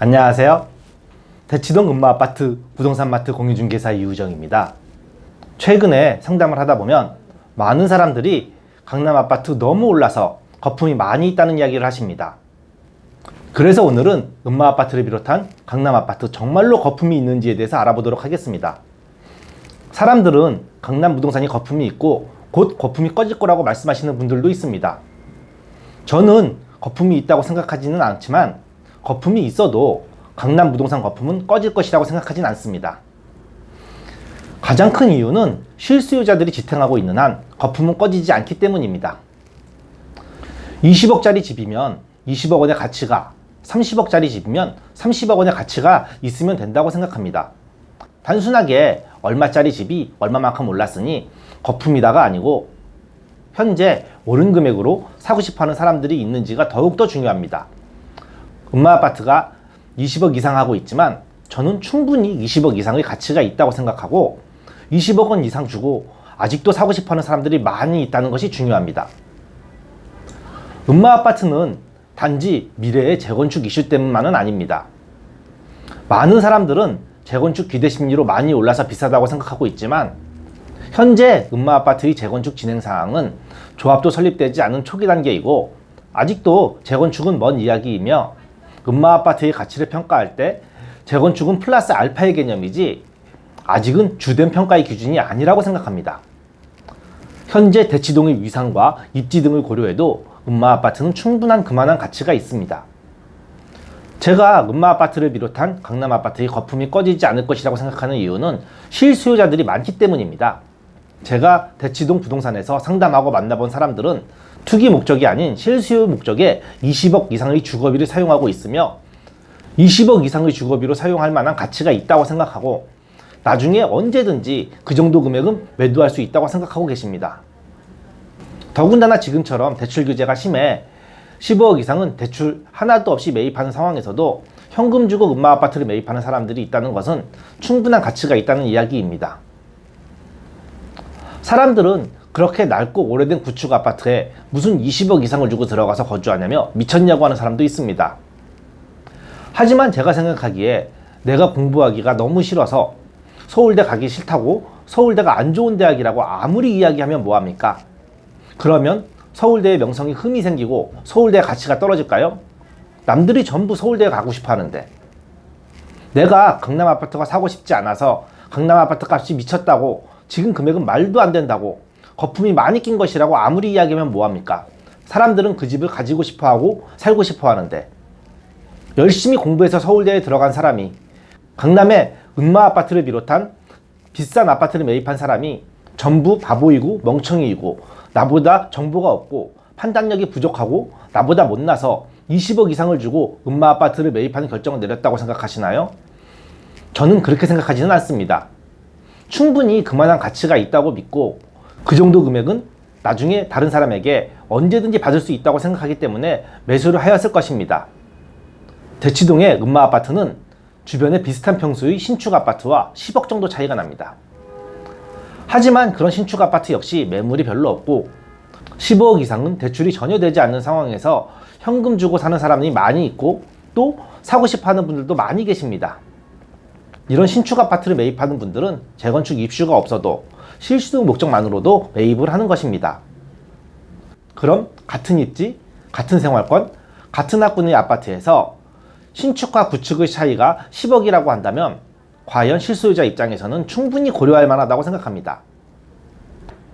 안녕하세요. 대치동 음마아파트 부동산마트 공유중개사 이우정입니다. 최근에 상담을 하다 보면 많은 사람들이 강남 아파트 너무 올라서 거품이 많이 있다는 이야기를 하십니다. 그래서 오늘은 음마 아파트를 비롯한 강남 아파트 정말로 거품이 있는지에 대해서 알아보도록 하겠습니다. 사람들은 강남 부동산이 거품이 있고 곧 거품이 꺼질 거라고 말씀하시는 분들도 있습니다. 저는 거품이 있다고 생각하지는 않지만 거품이 있어도 강남 부동산 거품은 꺼질 것이라고 생각하진 않습니다. 가장 큰 이유는 실수요자들이 지탱하고 있는 한 거품은 꺼지지 않기 때문입니다. 20억짜리 집이면 20억 원의 가치가 30억짜리 집이면 30억 원의 가치가 있으면 된다고 생각합니다. 단순하게 얼마짜리 집이 얼마만큼 올랐으니 거품이다가 아니고 현재 오른 금액으로 사고 싶어 하는 사람들이 있는지가 더욱더 중요합니다. 음마 아파트가 20억 이상 하고 있지만 저는 충분히 20억 이상의 가치가 있다고 생각하고 20억 원 이상 주고 아직도 사고 싶어 하는 사람들이 많이 있다는 것이 중요합니다. 음마 아파트는 단지 미래의 재건축 이슈 때문만은 아닙니다. 많은 사람들은 재건축 기대 심리로 많이 올라서 비싸다고 생각하고 있지만 현재 음마 아파트의 재건축 진행 상황은 조합도 설립되지 않은 초기 단계이고 아직도 재건축은 먼 이야기이며 음마 아파트의 가치를 평가할 때 재건축은 플러스 알파의 개념이지 아직은 주된 평가의 기준이 아니라고 생각합니다. 현재 대치동의 위상과 입지 등을 고려해도 음마 아파트는 충분한 그만한 가치가 있습니다. 제가 음마 아파트를 비롯한 강남 아파트의 거품이 꺼지지 않을 것이라고 생각하는 이유는 실수요자들이 많기 때문입니다. 제가 대치동 부동산에서 상담하고 만나본 사람들은 투기 목적이 아닌 실수요 목적에 20억 이상의 주거비를 사용하고 있으며 20억 이상의 주거비로 사용할 만한 가치가 있다고 생각하고 나중에 언제든지 그 정도 금액은 매도할 수 있다고 생각하고 계십니다. 더군다나 지금처럼 대출 규제가 심해 15억 이상은 대출 하나도 없이 매입하는 상황에서도 현금 주고 음마 아파트를 매입하는 사람들이 있다는 것은 충분한 가치가 있다는 이야기입니다. 사람들은 그렇게 낡고 오래된 구축 아파트에 무슨 20억 이상을 주고 들어가서 거주하냐며 미쳤냐고 하는 사람도 있습니다. 하지만 제가 생각하기에 내가 공부하기가 너무 싫어서 서울대 가기 싫다고 서울대가 안 좋은 대학이라고 아무리 이야기하면 뭐합니까? 그러면 서울대의 명성이 흠이 생기고 서울대의 가치가 떨어질까요? 남들이 전부 서울대에 가고 싶어 하는데 내가 강남 아파트가 사고 싶지 않아서 강남 아파트 값이 미쳤다고 지금 금액은 말도 안 된다고 거품이 많이 낀 것이라고 아무리 이야기하면 뭐합니까? 사람들은 그 집을 가지고 싶어 하고 살고 싶어 하는데 열심히 공부해서 서울대에 들어간 사람이 강남에 음마 아파트를 비롯한 비싼 아파트를 매입한 사람이 전부 바보이고 멍청이이고 나보다 정보가 없고 판단력이 부족하고 나보다 못나서 20억 이상을 주고 음마 아파트를 매입하는 결정을 내렸다고 생각하시나요? 저는 그렇게 생각하지는 않습니다. 충분히 그만한 가치가 있다고 믿고 그 정도 금액은 나중에 다른 사람에게 언제든지 받을 수 있다고 생각하기 때문에 매수를 하였을 것입니다. 대치동의 음마 아파트는 주변에 비슷한 평수의 신축 아파트와 10억 정도 차이가 납니다. 하지만 그런 신축 아파트 역시 매물이 별로 없고 15억 이상은 대출이 전혀 되지 않는 상황에서 현금 주고 사는 사람이 많이 있고 또 사고 싶어 하는 분들도 많이 계십니다. 이런 신축 아파트를 매입하는 분들은 재건축 입주가 없어도 실수 목적만으로도 매입을 하는 것입니다. 그럼 같은 입지, 같은 생활권, 같은 학군의 아파트에서 신축과 구축의 차이가 10억이라고 한다면 과연 실수요자 입장에서는 충분히 고려할 만하다고 생각합니다.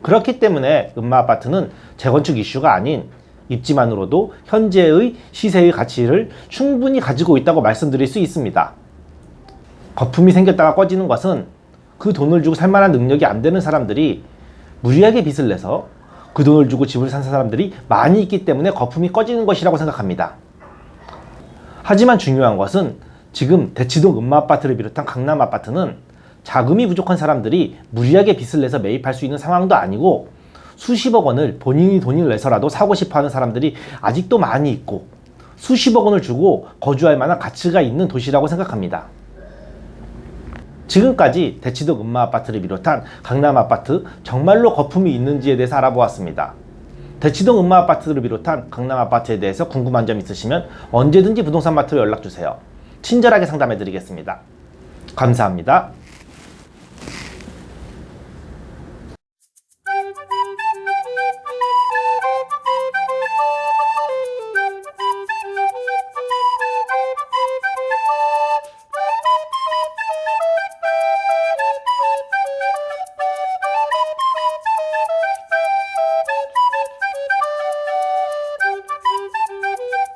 그렇기 때문에 음마 아파트는 재건축 이슈가 아닌 입지만으로도 현재의 시세의 가치를 충분히 가지고 있다고 말씀드릴 수 있습니다. 거품이 생겼다가 꺼지는 것은 그 돈을 주고 살 만한 능력이 안 되는 사람들이 무리하게 빚을 내서 그 돈을 주고 집을 산 사람들이 많이 있기 때문에 거품이 꺼지는 것이라고 생각합니다. 하지만 중요한 것은 지금 대치동 음마 아파트를 비롯한 강남 아파트는 자금이 부족한 사람들이 무리하게 빚을 내서 매입할 수 있는 상황도 아니고 수십억 원을 본인이 돈을 내서라도 사고 싶어 하는 사람들이 아직도 많이 있고 수십억 원을 주고 거주할 만한 가치가 있는 도시라고 생각합니다. 지금까지 대치동 음마 아파트를 비롯한 강남 아파트 정말로 거품이 있는지에 대해서 알아보았습니다. 대치동 음마 아파트를 비롯한 강남 아파트에 대해서 궁금한 점 있으시면 언제든지 부동산 마트로 연락 주세요. 친절하게 상담해 드리겠습니다. 감사합니다.